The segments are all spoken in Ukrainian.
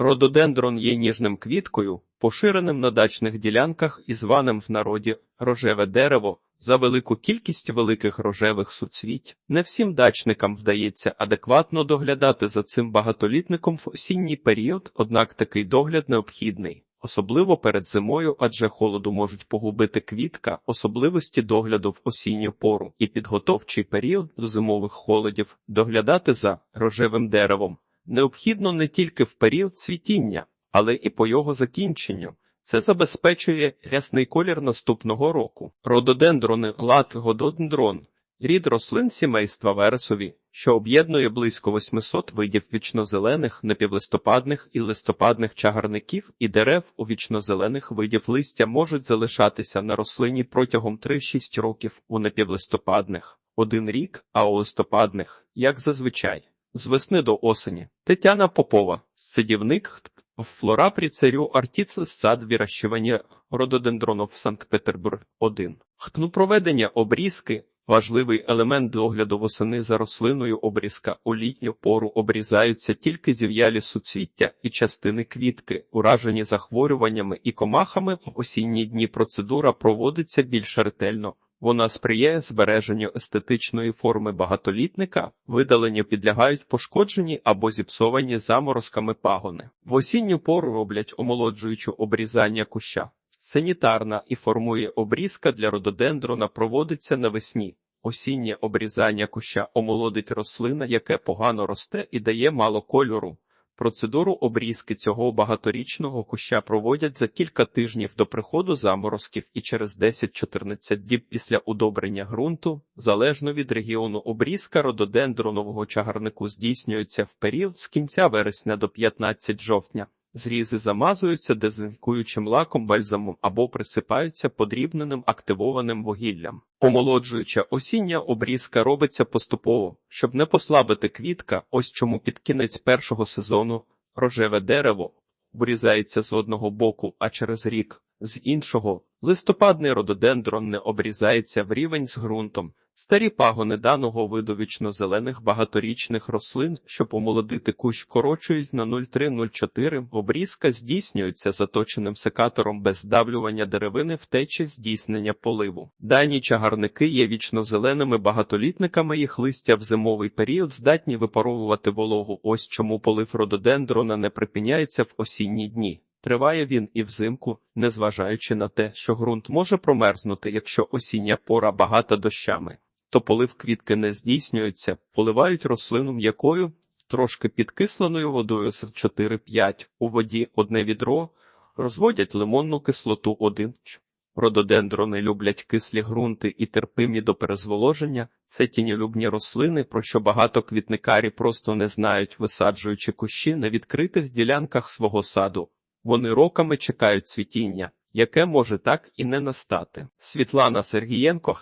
Рододендрон є ніжним квіткою, поширеним на дачних ділянках і званим в народі рожеве дерево. За велику кількість великих рожевих суцвіть не всім дачникам вдається адекватно доглядати за цим багатолітником в осінній період, однак такий догляд необхідний. Особливо перед зимою, адже холоду можуть погубити квітка, особливості догляду в осінню пору і підготовчий період до зимових холодів, доглядати за рожевим деревом. Необхідно не тільки в період цвітіння, але і по його закінченню. Це забезпечує рясний колір наступного року. Рододендрони гододендрон – рід рослин сімейства вересові, що об'єднує близько 800 видів вічнозелених, напівлистопадних і листопадних чагарників і дерев у вічнозелених видів листя можуть залишатися на рослині протягом 3-6 років у напівлистопадних – один рік, а у листопадних, як зазвичай, з весни до осені. Тетяна Попова, садівник Флора прицарю артіцис сад вирощування рододендронов Санкт-Петербург 1. Хтну проведення обрізки важливий елемент догляду восени за рослиною обрізка у літню пору обрізаються тільки зів'ялі суцвіття і частини квітки, уражені захворюваннями і комахами в осінні дні процедура проводиться більш ретельно. Вона сприяє збереженню естетичної форми багатолітника, видаленню підлягають пошкоджені або зіпсовані заморозками пагони. В осінню пору роблять омолоджуючу обрізання куща. Санітарна і формує обрізка для рододендрона проводиться навесні. Осіннє обрізання куща омолодить рослина, яке погано росте і дає мало кольору. Процедуру обрізки цього багаторічного куща проводять за кілька тижнів до приходу заморозків і через 10-14 діб після удобрення ґрунту, залежно від регіону обрізка рододендронового чагарнику здійснюється в період з кінця вересня до 15 жовтня. Зрізи замазуються дезінфікуючим лаком бальзамом або присипаються подрібненим активованим вугіллям. Омолоджуюча осіння обрізка робиться поступово, щоб не послабити квітка, ось чому під кінець першого сезону рожеве дерево обрізається з одного боку, а через рік з іншого листопадний рододендрон не обрізається в рівень з ґрунтом. Старі пагони даного виду вічно-зелених багаторічних рослин, щоб омолодити кущ, корочують на 0,3-0,4. Обрізка здійснюється заточеним секатором без здавлювання деревини втечі здійснення поливу. Дані чагарники є вічно-зеленими багатолітниками, їх листя в зимовий період здатні випаровувати вологу. Ось чому полив рододендрона не припиняється в осінні дні. Триває він і взимку, незважаючи на те, що ґрунт може промерзнути, якщо осіння пора багата дощами то полив квітки не здійснюється, поливають рослину м'якою, трошки підкисленою водою з 4-5 у воді одне відро, розводять лимонну кислоту 1 Рододендрони люблять кислі ґрунти і терпимі до перезволоження. Це тіньолюбні рослини, про що багато квітникарі просто не знають, висаджуючи кущі на відкритих ділянках свого саду. Вони роками чекають цвітіння, яке може так і не настати. Світлана Сергієнко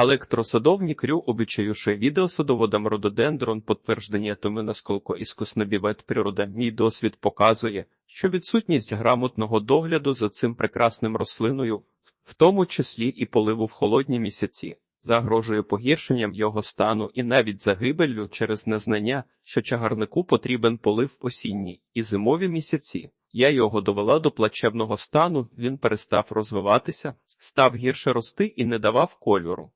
Електросадовник Рю обічаюши відеосадоводам рододендрон підтвердження тому наскільки іскуснобівет природа. Мій досвід показує, що відсутність грамотного догляду за цим прекрасним рослиною, в тому числі і поливу в холодні місяці, загрожує погіршенням його стану і навіть загибеллю через незнання, що чагарнику потрібен полив осінні і зимові місяці. Я його довела до плачевного стану, він перестав розвиватися, став гірше рости і не давав кольору.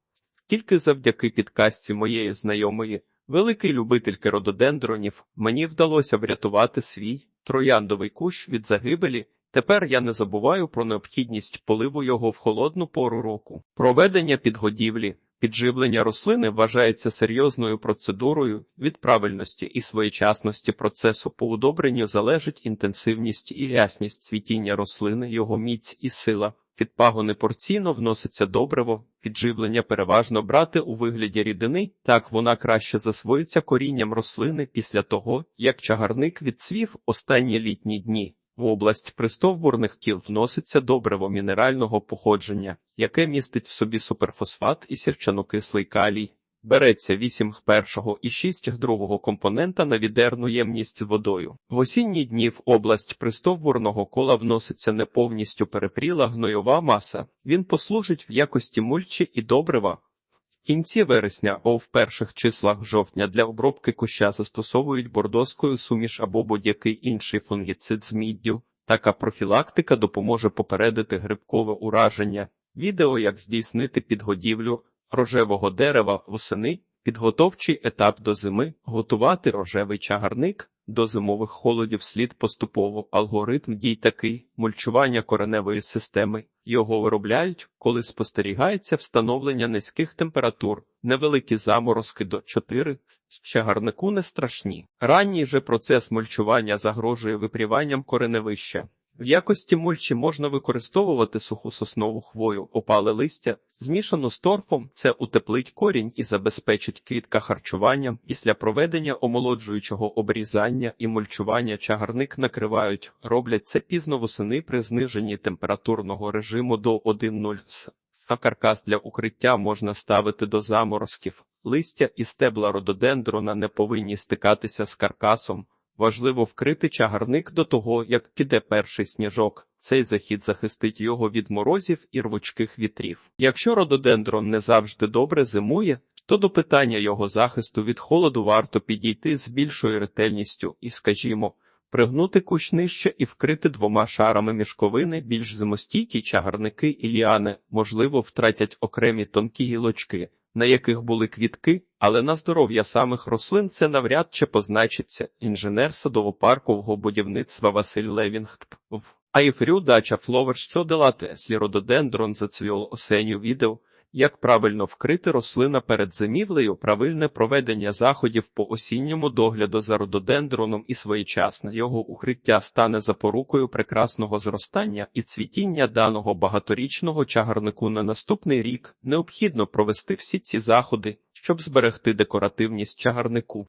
Тільки завдяки підказці моєї знайомої, великий любительки рододендронів, мені вдалося врятувати свій трояндовий кущ від загибелі. Тепер я не забуваю про необхідність поливу його в холодну пору року. Проведення підгодівлі, підживлення рослини вважається серйозною процедурою від правильності і своєчасності процесу по удобренню залежить інтенсивність і ясність цвітіння рослини, його міць і сила. Під пагони порційно вноситься добриво, підживлення переважно брати у вигляді рідини, так вона краще засвоїться корінням рослини після того, як чагарник відцвів останні літні дні. В область пристовбурних кіл вноситься добриво мінерального походження, яке містить в собі суперфосфат і сірчанокислий калій. Береться 8 першого і 6 другого компонента на відерну ємність з водою. В осінні дні в область пристовбурного кола вноситься не повністю перепріла гнойова маса. Він послужить в якості мульчі і добрива. В кінці вересня або в перших числах жовтня для обробки куща застосовують бордоською суміш або будь-який інший фунгіцид з міддю. Така профілактика допоможе попередити грибкове ураження. Відео як здійснити підгодівлю рожевого дерева восени, підготовчий етап до зими, готувати рожевий чагарник. До зимових холодів слід поступово алгоритм дій такий мульчування кореневої системи. Його виробляють, коли спостерігається встановлення низьких температур, невеликі заморозки до 4, чагарнику не страшні. Ранній же процес мульчування загрожує випріванням кореневища. В якості мульчі можна використовувати суху соснову хвою, опале листя, змішану з торфом, це утеплить корінь і забезпечить квітка харчуванням. Після проведення омолоджуючого обрізання і мульчування чагарник накривають, роблять це пізно восени при зниженні температурного режиму до 1,0 С. А каркас для укриття можна ставити до заморозків. Листя і стебла рододендрона не повинні стикатися з каркасом. Важливо вкрити чагарник до того, як піде перший сніжок. Цей захід захистить його від морозів і рвучких вітрів. Якщо рододендрон не завжди добре зимує, то до питання його захисту від холоду варто підійти з більшою ретельністю і, скажімо, пригнути кущ нижче і вкрити двома шарами мішковини більш зимостійкі чагарники і ліани, можливо, втратять окремі тонкі гілочки на яких були квітки, але на здоров'я самих рослин це навряд чи позначиться. Інженер садово-паркового будівництва Василь Левінг Айфрю дача Фловер що делати слірододендрон зацвіло осенню відео. Як правильно вкрити рослина перед зимівлею, правильне проведення заходів по осінньому догляду за рододендроном і своєчасне його укриття стане запорукою прекрасного зростання і цвітіння даного багаторічного чагарнику на наступний рік. Необхідно провести всі ці заходи, щоб зберегти декоративність чагарнику.